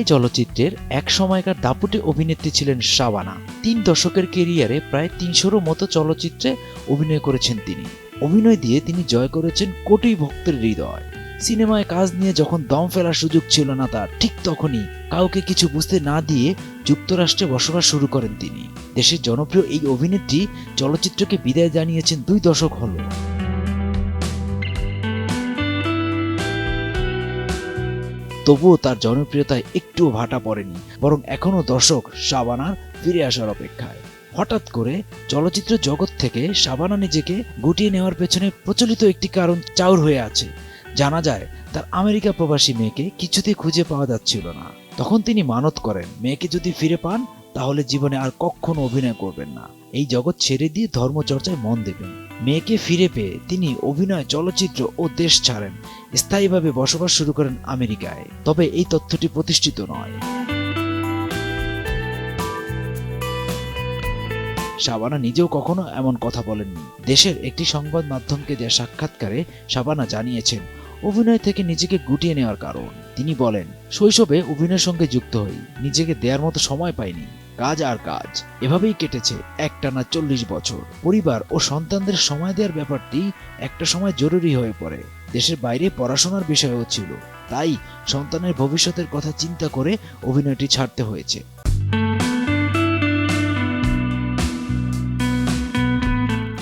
ঢাকাই চলচ্চিত্রের এক সময়কার দাপুটে অভিনেত্রী ছিলেন শাবানা তিন দশকের কেরিয়ারে প্রায় তিনশোরও মতো চলচ্চিত্রে অভিনয় করেছেন তিনি। অভিনয় দিয়ে তিনি জয় করেছেন কোটি ভক্তের হৃদয়। সিনেমায় কাজ নিয়ে যখন দম ফেলার সুযোগ ছিল না তার, ঠিক তখনই কাউকে কিছু বুঝতে না দিয়ে যুক্তরাষ্ট্রে বসবাস শুরু করেন তিনি। দেশের জনপ্রিয় এই অভিনেত্রী চলচ্চিত্রকে বিদায় জানিয়েছেন দুই দশক হলো। তবুও তার জনপ্রিয়তায় একটুও ভাটা পড়েনি, বরং এখনও দর্শক শাবানার ফিরে আসার অপেক্ষায়। হঠাৎ করে চলচ্চিত্র জগৎ থেকে শাবানা নিজেকে গুটিয়ে নেওয়ার পেছনে প্রচলিত একটি কারণ চাউর হয়ে আছে। জানা যায়, তার আমেরিকা প্রবাসী মেয়েকে কিছুতেই খুঁজে পাওয়া যাচ্ছিল না। তখন তিনি মানত করেন, মেয়েকে যদি ফিরে পান, তাহলে জীবনে আর কখনো অভিনয় করবেন না। এই জগৎ ছেড়ে দিয়ে ধর্মচর্চায় মন দেবেন। মেয়েকে ফিরে পেয়ে তিনি অভিনয়, চলচ্চিত্র ও দেশ ছাড়েন। স্থায়ীভাবে বসবাস শুরু করেন আমেরিকায়। তবে এই তথ্যটি প্রতিষ্ঠিত নয়। শাবানা নিজেও কখনো এমন কথা বলেননি। দেশের একটি সংবাদ মাধ্যমকে দেওয়া সাক্ষাৎকারে শাবানা জানিয়েছেন, অভিনয় থেকে নিজেকে গুটিয়ে নেওয়ার কারণ। তিনি বলেন, শৈশবে অভিনয়ের সঙ্গে যুক্ত হই। নিজেকে দেওয়ার মতো সময় পাইনি। কাজ আর কাজ। এভাবেই কেটেছে একটানা চল্লিশ বছর। পরিবার ও সন্তানদের সময় দেওয়ার ব্যাপারটি একটা সময় জরুরি হয়ে পড়ে। দেশের বাইরে পড়াশোনার বিষয়ও ছিল। তাই সন্তানের ভবিষ্যতের কথা চিন্তা করে অভিনয়টি ছাড়তে হয়েছে।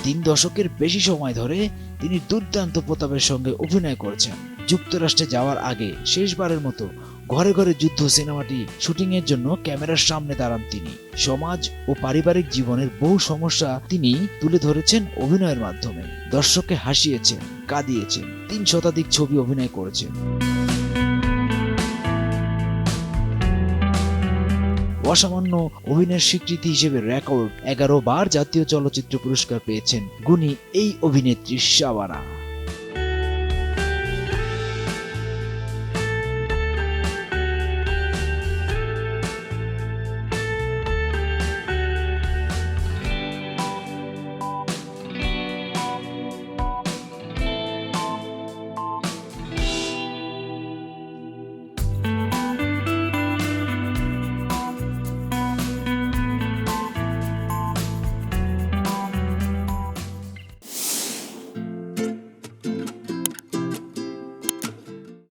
তিন দশকের বেশি সময় ধরে তিনি দুর্দান্ত প্রতাপের সঙ্গে অভিনয় করেছেন। যুক্তরাষ্ট্রে যাওয়ার আগে শেষবারের মতো ঘরে ঘরে যুদ্ধ সিনেমাটি শুটিং এর জন্য ক্যামেরার সামনে দাঁড়ান তিনি। সমাজ ও পারিবারিক জীবনের বহু সমস্যা তিনি তুলে ধরেছেন অভিনয়ের মাধ্যমে। দর্শককে হাসিয়েছেন কাঁদিয়েছেন তিন শতাধিক ছবি অভিনয় করেছেন অসামান্য অভিনয়ের স্বীকৃতি হিসেবে রেকর্ড এগারো বার জাতীয় চলচ্চিত্র পুরস্কার পেয়েছেন গুণী এই অভিনেত্রী শাবানা